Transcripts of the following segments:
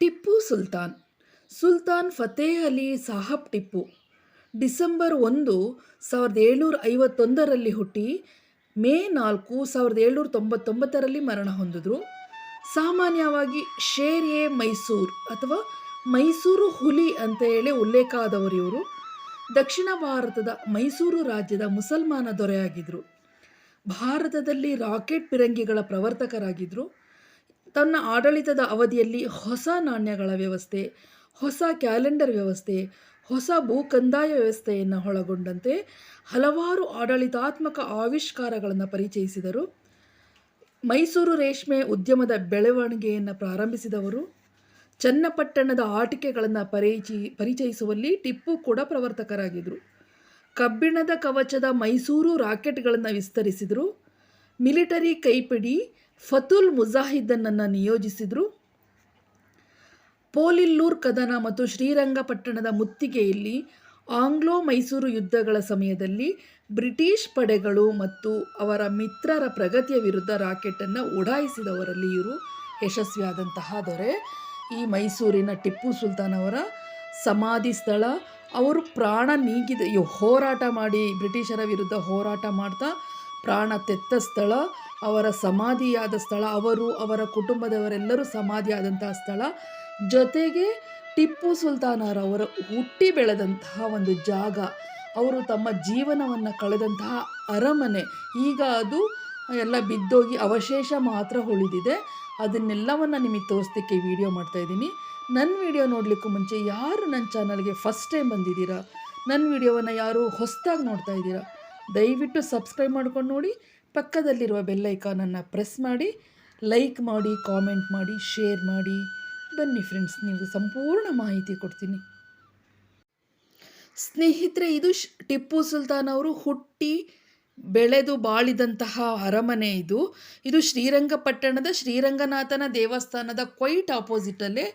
Tipu Sultan. Sultan Fateh Ali Sahab Tipu. December ಒಂದು ಸಾವಿರದ ಏಳ್ನೂರ ಐವತ್ತೊಂದರಲ್ಲಿ ಹುಟ್ಟಿ ಮೇ ನಾಲ್ಕು ಸಾವಿರದ ಏಳ್ನೂರ ತೊಂಬತ್ತೊಂಬತ್ತರಲ್ಲಿ ಮರಣ ಹೊಂದಿದ್ರು. ಸಾಮಾನ್ಯವಾಗಿ ಶೇರ್ ಎ ಮೈಸೂರ್ ಅಥವಾ ಮೈಸೂರು ಹುಲಿ ಅಂತ ಹೇಳಿ ಉಲ್ಲೇಖ ಆದವರು ಇವರು. ದಕ್ಷಿಣ ಭಾರತದ ಮೈಸೂರು ರಾಜ್ಯದ ಮುಸಲ್ಮಾನ ದೊರೆಯಾಗಿದ್ದರು ಭಾರತದಲ್ಲಿ ರಾಕೆಟ್ ಪಿರಂಗಿಗಳ ಪ್ರವರ್ತಕರಾಗಿದ್ದರು ತನ್ನ ಆಡಳಿತದ ಅವಧಿಯಲ್ಲಿ ಹೊಸ ನಾಣ್ಯಗಳ ವ್ಯವಸ್ಥೆ, ಹೊಸ ಕ್ಯಾಲೆಂಡರ್ ವ್ಯವಸ್ಥೆ, ಹೊಸ ಭೂ ಕಂದಾಯ ವ್ಯವಸ್ಥೆಯನ್ನು ಒಳಗೊಂಡಂತೆ ಹಲವಾರು ಆಡಳಿತಾತ್ಮಕ ಆವಿಷ್ಕಾರಗಳನ್ನು ಪರಿಚಯಿಸಿದರು. ಮೈಸೂರು ರೇಷ್ಮೆ ಉದ್ಯಮದ ಬೆಳವಣಿಗೆಯನ್ನು ಪ್ರಾರಂಭಿಸಿದವರು. ಚನ್ನಪಟ್ಟಣದ ಆಟಿಕೆಗಳನ್ನು ಪರಿಚಿ, ಪರಿಚಯಿಸುವಲ್ಲಿ ಟಿಪ್ಪು ಕೂಡ ಪ್ರವರ್ತಕರಾಗಿದ್ದರು ಕಬ್ಬಿಣದ ಕವಚದ ಮೈಸೂರು ರಾಕೆಟ್ಗಳನ್ನು ವಿಸ್ತರಿಸಿದರು. ಮಿಲಿಟರಿ ಕೈಪಿಡಿ ಫತುಲ್ ಮುಜಾಹಿದ್ದನನ್ನು ನಿಯೋಜಿಸಿದರು. ಪೋಲಿಲ್ಲೂರ್ ಕದನ ಮತ್ತು ಶ್ರೀರಂಗಪಟ್ಟಣದ ಮುತ್ತಿಗೆಯಲ್ಲಿ ಆಂಗ್ಲೋ ಮೈಸೂರು ಯುದ್ಧಗಳ ಸಮಯದಲ್ಲಿ ಬ್ರಿಟಿಷ್ ಪಡೆಗಳು ಮತ್ತು ಅವರ ಮಿತ್ರರ ಪ್ರಗತಿಯ ವಿರುದ್ಧ ರಾಕೆಟನ್ನು ಉಡಾಯಿಸಿದವರಲ್ಲಿ ಇವರು ಯಶಸ್ವಿಯಾದಂತಹ ದೊರೆ. ಈ ಮೈಸೂರಿನ ಟಿಪ್ಪು ಸುಲ್ತಾನ್ ಅವರ ಸಮಾಧಿ ಸ್ಥಳ, ಅವರು ಪ್ರಾಣ ನೀಗಿದ ಹೋರಾಟ ಮಾಡಿ ಬ್ರಿಟಿಷರ ವಿರುದ್ಧ ಹೋರಾಟ ಮಾಡ್ತಾ ಪ್ರಾಣ ತೆತ್ತ ಸ್ಥಳ ಅವರ ಸಮಾಧಿಯಾದ ಸ್ಥಳ, ಅವರು ಅವರ ಕುಟುಂಬದವರೆಲ್ಲರೂ ಸಮಾಧಿಯಾದಂತಹ ಸ್ಥಳ. ಜೊತೆಗೆ ಟಿಪ್ಪು ಸುಲ್ತಾನರವರು ಹುಟ್ಟಿ ಬೆಳೆದಂತಹ ಒಂದು ಜಾಗ. ಅವರು ತಮ್ಮ ಜೀವನವನ್ನು ಕಳೆದಂತಹ ಅರಮನೆ. ಈಗ ಅದು ಎಲ್ಲ ಬಿದ್ದೋಗಿ ಅವಶೇಷ ಮಾತ್ರ ಉಳಿದಿದೆ. ಅದನ್ನೆಲ್ಲವನ್ನು ನಿಮಗೆ ತೋರಿಸ್ಲಿಕ್ಕೆ ವಿಡಿಯೋ ಮಾಡ್ತಾಯಿದ್ದೀನಿ ನನ್ನ ವಿಡಿಯೋ ನೋಡಲಿಕ್ಕೂ ಮುಂಚೆ ಯಾರು ನನ್ನ ಚಾನಲ್ಗೆ ಫಸ್ಟ್ ಟೈಮ್ ಬಂದಿದ್ದೀರಾ? ನನ್ನ ವಿಡಿಯೋವನ್ನು ಯಾರು ಹೊಸದಾಗಿ ನೋಡ್ತಾ ಇದ್ದೀರಾ? ದಯವಿಟ್ಟು ಸಬ್ಸ್ಕ್ರೈಬ್ ಮಾಡ್ಕೊಂಡು ನೋಡಿ. ಪಕ್ಕದಲ್ಲಿರುವ ಬೆಲ್ಲೈಕಾನನ್ನು ಪ್ರೆಸ್ ಮಾಡಿ, ಲೈಕ್ ಮಾಡಿ, ಕಾಮೆಂಟ್ ಮಾಡಿ, ಶೇರ್ ಮಾಡಿ. ಬನ್ನಿ ಫ್ರೆಂಡ್ಸ್ ನೀವು ಸಂಪೂರ್ಣ ಮಾಹಿತಿ ಕೊಡ್ತೀನಿ. ಸ್ನೇಹಿತರೆ, ಇದು ಟಿಪ್ಪು ಸುಲ್ತಾನ್ ಅವರು ಹುಟ್ಟಿ ಬೆಳೆದು ಬಾಳಿದಂತಹ ಅರಮನೆ ಇದು. ಇದು ಶ್ರೀರಂಗಪಟ್ಟಣದ ಶ್ರೀರಂಗನಾಥನ ದೇವಸ್ಥಾನದ ಕ್ವೈಟ್ ಆಪೋಸಿಟಲ್ಲೇ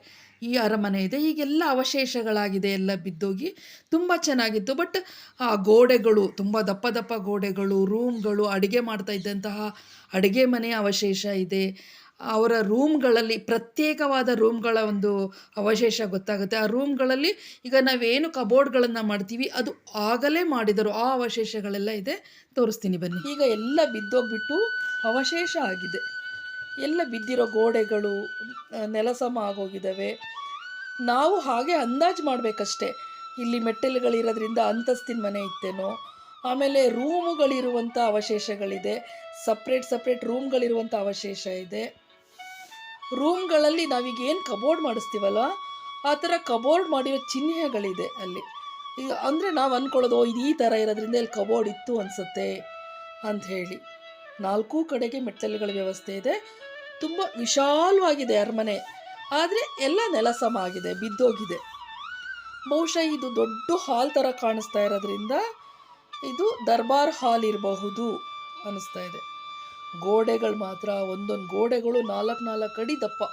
ಈ ಅರಮನೆ ಇದೆ. ಈಗೆಲ್ಲ ಅವಶೇಷಗಳಾಗಿದೆ. ಎಲ್ಲ ಬಿದ್ದೋಗಿ ತುಂಬ ಚೆನ್ನಾಗಿತ್ತು. ಬಟ್ ಆ ಗೋಡೆಗಳು, ತುಂಬ ದಪ್ಪ ದಪ್ಪ ಗೋಡೆಗಳು ರೂಮ್ಗಳು ಅಡುಗೆ ಮಾಡ್ತಾ ಇದ್ದಂತಹ ಅಡುಗೆ ಮನೆ ಅವಶೇಷ ಇದೆ. ಅವರ ರೂಮ್ಗಳಲ್ಲಿ ಪ್ರತ್ಯೇಕವಾದ ರೂಮ್ಗಳ ಒಂದು ಅವಶೇಷ ಗೊತ್ತಾಗುತ್ತೆ. ಆ ರೂಮ್ಗಳಲ್ಲಿ ಈಗ ನಾವೇನು ಕಬೋರ್ಡ್ಗಳನ್ನು ಮಾಡ್ತೀವಿ, ಅದು ಆಗಲೇ ಮಾಡಿದರು ಆ ಅವಶೇಷಗಳೆಲ್ಲ ಇದೆ. ತೋರಿಸ್ತೀನಿ ಬನ್ನಿ. ಈಗ ಎಲ್ಲ ಬಿದ್ದೋಗ್ಬಿಟ್ಟು ಅವಶೇಷ ಆಗಿದೆ. ಎಲ್ಲ ಬಿದ್ದಿರೋ ಗೋಡೆಗಳು ನೆಲಸಮ ಆಗೋಗಿದ್ದಾವೆ. ನಾವು ಹಾಗೆ ಅಂದಾಜು ಮಾಡಬೇಕಷ್ಟೆ. ಇಲ್ಲಿ ಮೆಟ್ಟಲುಗಳಿರೋದ್ರಿಂದ ಅಂತಸ್ತಿನ ಮನೆ ಇತ್ತೇನೋ. ಆಮೇಲೆ ರೂಮುಗಳಿರುವಂಥ ಅವಶೇಷಗಳಿದೆ. ಸಪ್ರೇಟ್ ಸಪ್ರೇಟ್ ರೂಮ್ಗಳಿರುವಂಥ ಅವಶೇಷ ಇದೆ. ರೂಮ್ಗಳಲ್ಲಿ ನಾವೀಗ ಏನು ಕಬೋರ್ಡ್ ಮಾಡಿಸ್ತೀವಲ್ಲ, ಆ ಥರ ಕಬೋರ್ಡ್ ಮಾಡಿರೋ ಚಿಹ್ನೆಗಳಿದೆ ಅಲ್ಲಿ. ಈಗ ಅಂದರೆ ನಾವು ಅಂದ್ಕೊಳ್ಳೋದು ಇದು ಈ ಥರ ಇರೋದ್ರಿಂದ ಇಲ್ಲಿ ಕಬೋರ್ಡ್ ಇತ್ತು ಅನಿಸುತ್ತೆ ಅಂತ ಹೇಳಿ ನಾಲ್ಕು ಕಡೆಗೆ ಮೆಟ್ಟಲುಗಳ ವ್ಯವಸ್ಥೆ ಇದೆ. ತುಂಬ ವಿಶಾಲವಾಗಿದೆ ಅರಮನೆ. ಆದರೆ ಎಲ್ಲ ನೆಲಸಮ ಆಗಿದೆ ಬಿದ್ದೋಗಿದೆ. ಬಹುಶಃ ಇದು ದೊಡ್ಡ ಹಾಲ್ ಥರ ಕಾಣಿಸ್ತಾ ಇರೋದ್ರಿಂದ ಇದು ದರ್ಬಾರ್ ಹಾಲ್ ಇರಬಹುದು ಅನ್ನಿಸ್ತಾ ಇದೆ. ಗೋಡೆಗಳು ಮಾತ್ರ, ಒಂದೊಂದು ಗೋಡೆಗಳು ನಾಲ್ಕು ನಾಲ್ಕು ಅಡಿ ದಪ್ಪ.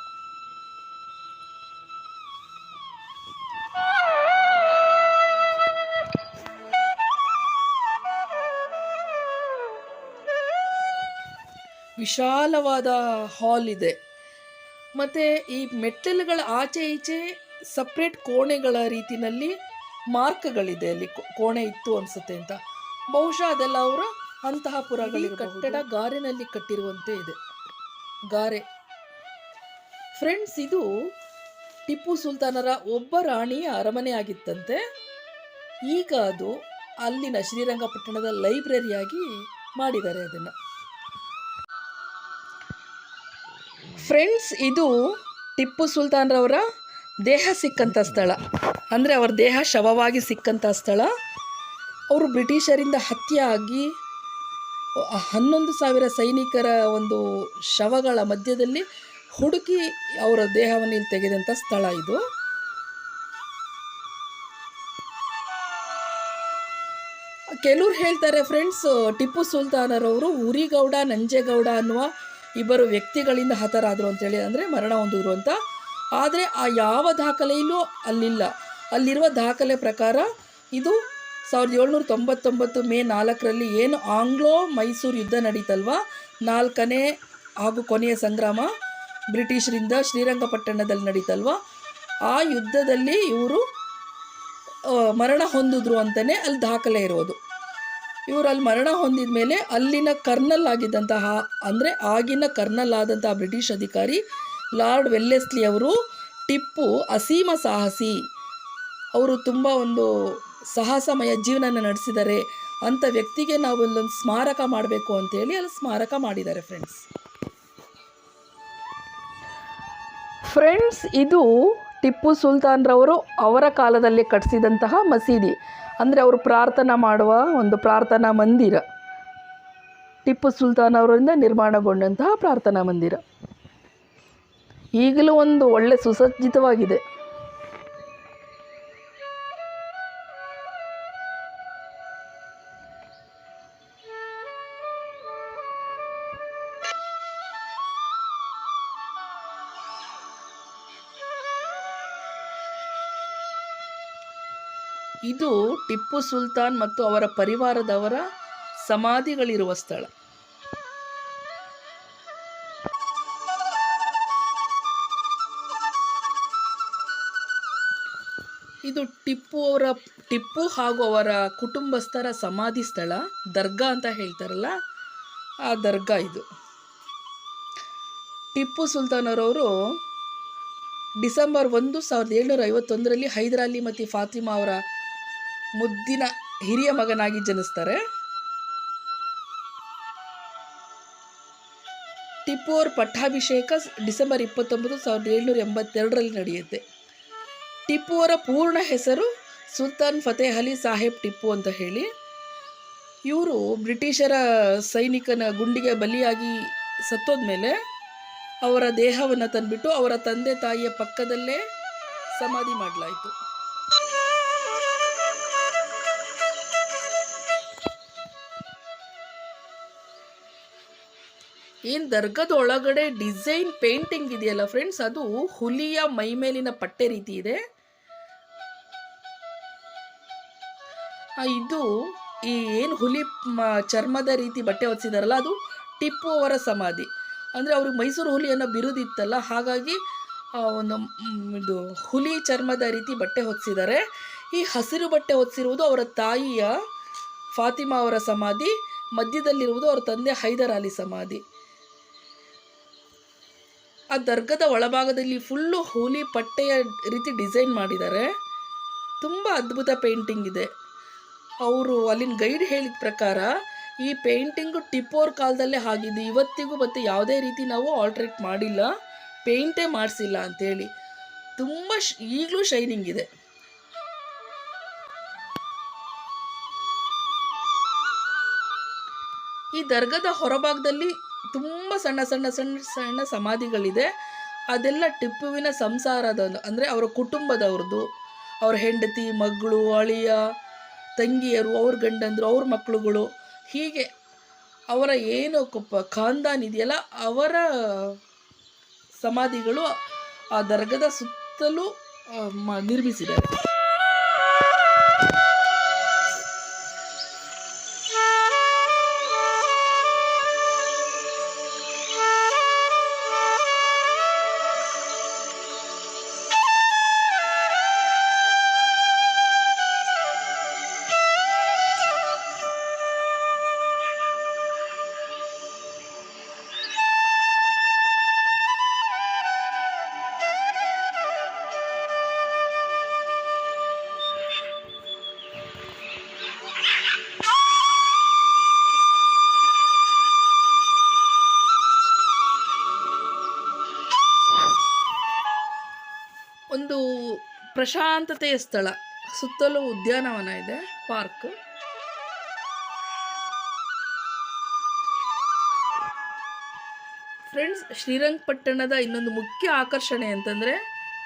ವಿಶಾಲವಾದ ಹಾಲ್ ಇದೆ. ಮತ್ತು ಈ ಮೆಟ್ಟಿಲುಗಳ ಆಚೆ ಈಚೆ ಸಪ್ರೇಟ್ ಕೋಣೆಗಳ ರೀತಿಯಲ್ಲಿ ಮಾರ್ಕ್ಗಳಿದೆ ಅಲ್ಲಿ. ಕೋಣೆ ಇತ್ತು ಅನಿಸುತ್ತೆ ಅಂತ. ಬಹುಶಃ ಅದೆಲ್ಲ ಅವರ ಅಂತಹ ಪುರಗಳ ಕಟ್ಟಡ ಗಾರೆನಲ್ಲಿ ಕಟ್ಟಿರುವಂತೆ ಇದೆ. ಗಾರೆ. ಫ್ರೆಂಡ್ಸ್ ಇದು ಟಿಪ್ಪು ಸುಲ್ತಾನರ ಒಬ್ಬ ರಾಣಿಯ ಅರಮನೆ ಆಗಿತ್ತಂತೆ. ಈಗ ಅದು ಅಲ್ಲಿನ ಶ್ರೀರಂಗಪಟ್ಟಣದ ಲೈಬ್ರರಿಯಾಗಿ ಮಾಡಿದ್ದಾರೆ ಅದನ್ನು. ಫ್ರೆಂಡ್ಸ್ ಇದು ಟಿಪ್ಪು ಸುಲ್ತಾನ್ರವರ ದೇಹ ಸಿಕ್ಕಂಥ ಸ್ಥಳ. ಅಂದರೆ ಅವರ ದೇಹ ಶವವಾಗಿ ಸಿಕ್ಕಂಥ ಸ್ಥಳ. ಅವರು ಬ್ರಿಟಿಷರಿಂದ ಹತ್ಯೆ ಆಗಿ ಹನ್ನೊಂದು ಸಾವಿರ ಸೈನಿಕರ ಒಂದು ಶವಗಳ ಮಧ್ಯದಲ್ಲಿ ಹುಡುಕಿ ಅವರ ದೇಹವನ್ನು ಇಲ್ಲಿ ತೆಗೆದಂಥ ಸ್ಥಳ ಇದು. ಕೆಲವ್ರು ಹೇಳ್ತಾರೆ ಫ್ರೆಂಡ್ಸ್ ಟಿಪ್ಪು ಸುಲ್ತಾನರವರು ಉರಿಗೌಡ, ನಂಜೇಗೌಡ ಅನ್ನುವ ಇಬ್ಬರು ವ್ಯಕ್ತಿಗಳಿಂದ ಹತರಾದರು ಅಂತೇಳಿ ಅಂದರೆ ಮರಣ ಹೊಂದಿದ್ರು ಅಂತ. ಆದರೆ ಆ ಯಾವ ದಾಖಲೆಯಲ್ಲೂ ಅಲ್ಲಿಲ್ಲ. ಅಲ್ಲಿರುವ ದಾಖಲೆ ಪ್ರಕಾರ ಇದು ಸಾವಿರದ ಏಳ್ನೂರ ತೊಂಬತ್ತೊಂಬತ್ತು ಮೇ ನಾಲ್ಕರಲ್ಲಿ ಏನು ಆಂಗ್ಲೋ ಮೈಸೂರು ಯುದ್ಧ ನಡೀತಲ್ವ? ನಾಲ್ಕನೇ ಹಾಗೂ ಕೊನೆಯ ಸಂಗ್ರಾಮ ಬ್ರಿಟಿಷರಿಂದ ಶ್ರೀರಂಗಪಟ್ಟಣದಲ್ಲಿ ನಡೀತಲ್ವ? ಆ ಯುದ್ಧದಲ್ಲಿ ಇವರು ಮರಣ ಹೊಂದಿದ್ರು ಅಂತಲೇ ಅಲ್ಲಿ ದಾಖಲೆ ಇರೋದು. ಇವರು ಅಲ್ಲಿ ಮರಣ ಹೊಂದಿದ ಮೇಲೆ ಅಲ್ಲಿನ ಕರ್ನಲ್ ಆಗಿದ್ದಂತಹ, ಅಂದರೆ ಆಗಿನ ಕರ್ನಲ್ ಆದಂತಹ ಬ್ರಿಟಿಷ್ ಅಧಿಕಾರಿ ಲಾರ್ಡ್ ವೆಲ್ಲೆಸ್ಲಿ ಅವರು ಟಿಪ್ಪು ಅಸೀಮ ಸಾಹಸಿ. ಅವರು ತುಂಬ ಒಂದು ಸಾಹಸಮಯ ಜೀವನ ನಡೆಸಿದ್ದಾರೆ. ಅಂಥ ವ್ಯಕ್ತಿಗೆ ನಾವು ಇಲ್ಲೊಂದು ಸ್ಮಾರಕ ಮಾಡಬೇಕು ಅಂತೇಳಿ ಅಲ್ಲಿ ಸ್ಮಾರಕ ಮಾಡಿದ್ದಾರೆ ಫ್ರೆಂಡ್ಸ್ ಫ್ರೆಂಡ್ಸ್ ಇದು ಟಿಪ್ಪು ಸುಲ್ತಾನ್ರವರು ಅವರ ಕಾಲದಲ್ಲಿ ಕಟ್ಟಿಸಿದಂತಹ ಮಸೀದಿ. ಅಂದರೆ ಅವರು ಪ್ರಾರ್ಥನಾ ಮಾಡುವ ಒಂದು ಪ್ರಾರ್ಥನಾ ಮಂದಿರ. ಟಿಪ್ಪು ಸುಲ್ತಾನ್ ಅವರಿಂದ ನಿರ್ಮಾಣಗೊಂಡಂತಹ ಪ್ರಾರ್ಥನಾ ಮಂದಿರ. ಈಗಲೂ ಒಂದು ಒಳ್ಳೆ ಸುಸಜ್ಜಿತವಾಗಿದೆ. ಇದು ಟಿಪ್ಪು ಸುಲ್ತಾನ್ ಮತ್ತು ಅವರ ಪರಿವಾರದವರ ಸಮಾಧಿಗಳಿರುವ ಸ್ಥಳ. ಇದು ಟಿಪ್ಪು ಅವರ ಟಿಪ್ಪು ಹಾಗೂ ಅವರ ಕುಟುಂಬಸ್ಥರ ಸಮಾಧಿ ಸ್ಥಳ, ದರ್ಗಾ ಅಂತ ಹೇಳ್ತಾರಲ್ಲ, ಆ ದರ್ಗಾ ಇದು. ಟಿಪ್ಪು ಸುಲ್ತಾನರವರು ಡಿಸೆಂಬರ್ ಒಂದು ಸಾವಿರದ ಏಳ್ನೂರ ಐವತ್ತೊಂದರಲ್ಲಿ ಹೈದರಾಲಿ ಮತ್ತು ಫಾತಿಮಾ ಅವರ ಮುದ್ದಿನ ಹಿರಿಯ ಮಗನಾಗಿ ಜನಿಸ್ತಾರೆ. ಟಿಪ್ಪು ಅವ್ರ ಪಟ್ಟಾಭಿಷೇಕ ಡಿಸೆಂಬರ್ ಇಪ್ಪತ್ತೊಂಬತ್ತು ಸಾವಿರದ ಏಳ್ನೂರ ಎಂಬತ್ತೆರಡರಲ್ಲಿ ನಡೆಯುತ್ತೆ. ಟಿಪ್ಪು ಅವರ ಪೂರ್ಣ ಹೆಸರು ಸುಲ್ತಾನ್ ಫತೇಹ್ ಅಲಿ ಸಾಹೇಬ್ ಟಿಪ್ಪು ಅಂತ ಹೇಳಿ. ಇವರು ಬ್ರಿಟಿಷರ ಸೈನಿಕನ ಗುಂಡಿಗೆ ಬಲಿಯಾಗಿ ಸತ್ತೋದ ಮೇಲೆ ಅವರ ದೇಹವನ್ನು ತಂದುಬಿಟ್ಟು ಅವರ ತಂದೆ ತಾಯಿಯ ಪಕ್ಕದಲ್ಲೇ ಸಮಾಧಿ ಮಾಡಲಾಯಿತು. ಏನು ದರ್ಗದ ಒಳಗಡೆ ಡಿಸೈನ್ ಪೇಂಟಿಂಗ್ ಇದೆಯಲ್ಲ ಫ್ರೆಂಡ್ಸ್? ಅದು ಹುಲಿಯ ಮೈ ಮೇಲಿನ ಪಟ್ಟೆ ರೀತಿ ಇದೆ. ಇದು ಈ ಏನು ಹುಲಿ ಚರ್ಮದ ರೀತಿ ಬಟ್ಟೆ ಹೊದಿಸಿದಾರಲ್ಲ ಅದು ಟಿಪ್ಪು ಅವರ ಸಮಾಧಿ. ಅಂದರೆ ಅವ್ರಿಗೆ ಮೈಸೂರು ಹುಲಿ ಅನ್ನೋ ಬಿರುದಿತ್ತಲ್ಲ, ಹಾಗಾಗಿ ಒಂದು ಇದು ಹುಲಿ ಚರ್ಮದ ರೀತಿ ಬಟ್ಟೆ ಹೊತ್ತಿದ್ದಾರೆ ಈ ಹಸಿರು ಬಟ್ಟೆ ಹೊದಿಸಿರುವುದು ಅವರ ತಾಯಿಯ ಫಾತಿಮಾ ಅವರ ಸಮಾಧಿ, ಮಧ್ಯದಲ್ಲಿರುವುದು ಅವರ ತಂದೆ ಹೈದರ್ ಅಲಿ ಸಮಾಧಿ. ಆ ದರ್ಗದ ಒಳಭಾಗದಲ್ಲಿ ಫುಲ್ಲು ಹೋಲಿ ಪಟ್ಟೆಯ ರೀತಿ ಡಿಸೈನ್ ಮಾಡಿದ್ದಾರೆ. ತುಂಬ ಅದ್ಭುತ ಪೇಂಟಿಂಗ್ ಇದೆ. ಅವರು ಅಲ್ಲಿನ ಗೈಡ್ ಹೇಳಿದ ಪ್ರಕಾರ ಈ ಪೇಂಟಿಂಗು ಟಿಪ್ಪೋರ್ ಕಾಲದಲ್ಲೇ ಆಗಿದ್ದು ಇವತ್ತಿಗೂ ಮತ್ತೆ ಯಾವುದೇ ರೀತಿ ನಾವು ಆಲ್ಟ್ರೇಟ್ ಮಾಡಿಲ್ಲ, ಪೇಂಟೇ ಮಾಡಿಸಿಲ್ಲ ಅಂತೇಳಿ. ತುಂಬ ಈಗಲೂ ಶೈನಿಂಗ್ ಇದೆ. ಈ ದರ್ಗದ ಹೊರಭಾಗದಲ್ಲಿ ತುಂಬ ಸಣ್ಣ ಸಣ್ಣ ಸಣ್ಣ ಸಣ್ಣ ಸಮಾಧಿಗಳಿದೆ. ಅದೆಲ್ಲ ಟಿಪ್ಪುವಿನ ಸಂಸಾರದ ಅಂದರೆ ಅವರ ಕುಟುಂಬದವ್ರದ್ದು. ಅವ್ರ ಹೆಂಡತಿ, ಮಗಳು, ಅಳಿಯ, ತಂಗಿಯರು, ಅವ್ರ ಗಂಡಂದರು, ಅವ್ರ ಮಕ್ಕಳುಗಳು ಹೀಗೆ ಅವರ ಏನು ಕೊಪ್ಪ, ಖಾನ್ದಾನ್ ಇದೆಯಲ್ಲ, ಅವರ ಸಮಾಧಿಗಳು ಆ ದರ್ಗದ ಸುತ್ತಲೂ ನಿರ್ಮಿಸಿದ್ದಾರೆ. ಪ್ರಶಾಂತತೆಯ ಸ್ಥಳ. ಸುತ್ತಲೂ ಉದ್ಯಾನವನ ಇದೆ, ಪಾರ್ಕ್. ಫ್ರೆಂಡ್ಸ್ ಶ್ರೀರಂಗಪಟ್ಟಣದ ಇನ್ನೊಂದು ಮುಖ್ಯ ಆಕರ್ಷಣೆ ಅಂತಂದರೆ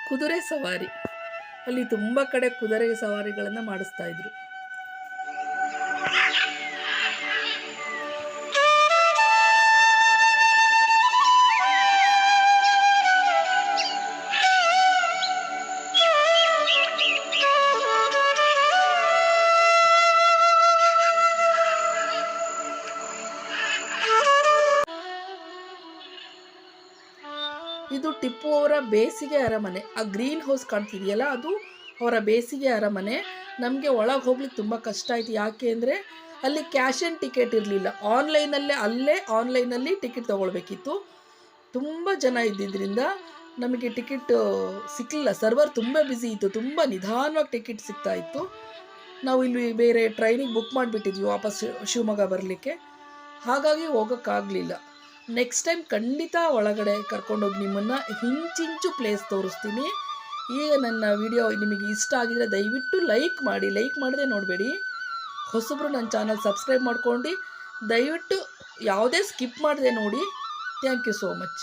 ಕುದುರೆ ಸವಾರಿ. ಅಲ್ಲಿ ತುಂಬ ಕಡೆ ಕುದುರೆ ಸವಾರಿಗಳನ್ನು ಮಾಡಿಸ್ತಾ ಇದ್ರು. ಟಿಪ್ಪು ಅವರ ಬೇಸಿಗೆ ಅರಮನೆ. ಆ ಗ್ರೀನ್ ಹೌಸ್ ಕಾಣ್ತಿದೆಯಲ್ಲ ಅದು? ಅವರ ಬೇಸಿಗೆ ಅರಮನೆ. ನಮಗೆ ಒಳಗೆ ಹೋಗ್ಲಿಕ್ಕೆ ತುಂಬ ಕಷ್ಟ ಆಯಿತು. ಯಾಕೆ ಅಂದರೆ ಅಲ್ಲಿ ಕ್ಯಾಶ್ ಆ್ಯಂಡ್ ಟಿಕೆಟ್ ಇರಲಿಲ್ಲ. ಆನ್ಲೈನಲ್ಲೇ, ಅಲ್ಲೇ ಆನ್ಲೈನಲ್ಲಿ ಟಿಕೆಟ್ ತೊಗೊಳ್ಬೇಕಿತ್ತು. ತುಂಬ ಜನ ಇದ್ದಿದ್ದರಿಂದ ನಮಗೆ ಟಿಕೆಟ್ ಸಿಕ್ಕಲಿಲ್ಲ ಸರ್ವರ್ ತುಂಬ ಬ್ಯುಸಿ ಇತ್ತು. ತುಂಬ ನಿಧಾನವಾಗಿ ಟಿಕೆಟ್ ಸಿಗ್ತಾ ಇತ್ತು. ನಾವು ಇಲ್ಲಿ ಬೇರೆ ಟ್ರೈನಿಗೆ ಬುಕ್ ಮಾಡಿಬಿಟ್ಟಿದ್ವಿ ವಾಪಸ್ ಶಿವಮೊಗ್ಗ ಬರಲಿಕ್ಕೆ. ಹಾಗಾಗಿ ಹೋಗೋಕ್ಕಾಗಲಿಲ್ಲ. ನೆಕ್ಸ್ಟ್ ಟೈಮ್ ಖಂಡಿತ ಒಳಗಡೆ ಕರ್ಕೊಂಡೋಗಿ ನಿಮ್ಮನ್ನು ಹಿಂಚಿಂಚು ಪ್ಲೇಸ್ ತೋರಿಸ್ತೀನಿ. ಈಗ ನನ್ನ ವಿಡಿಯೋ ನಿಮಗೆ ಇಷ್ಟ ಆಗಿದರೆ ದಯವಿಟ್ಟು ಲೈಕ್ ಮಾಡಿ ಲೈಕ್ ಮಾಡದೆ ನೋಡಬೇಡಿ. ಹೊಸಬ್ರು ನನ್ನ ಚಾನಲ್ ಸಬ್ಸ್ಕ್ರೈಬ್ ಮಾಡ್ಕೊಂಡು ದಯವಿಟ್ಟು ಯಾವುದೇ ಸ್ಕಿಪ್ ಮಾಡದೆ ನೋಡಿ. Thank you so much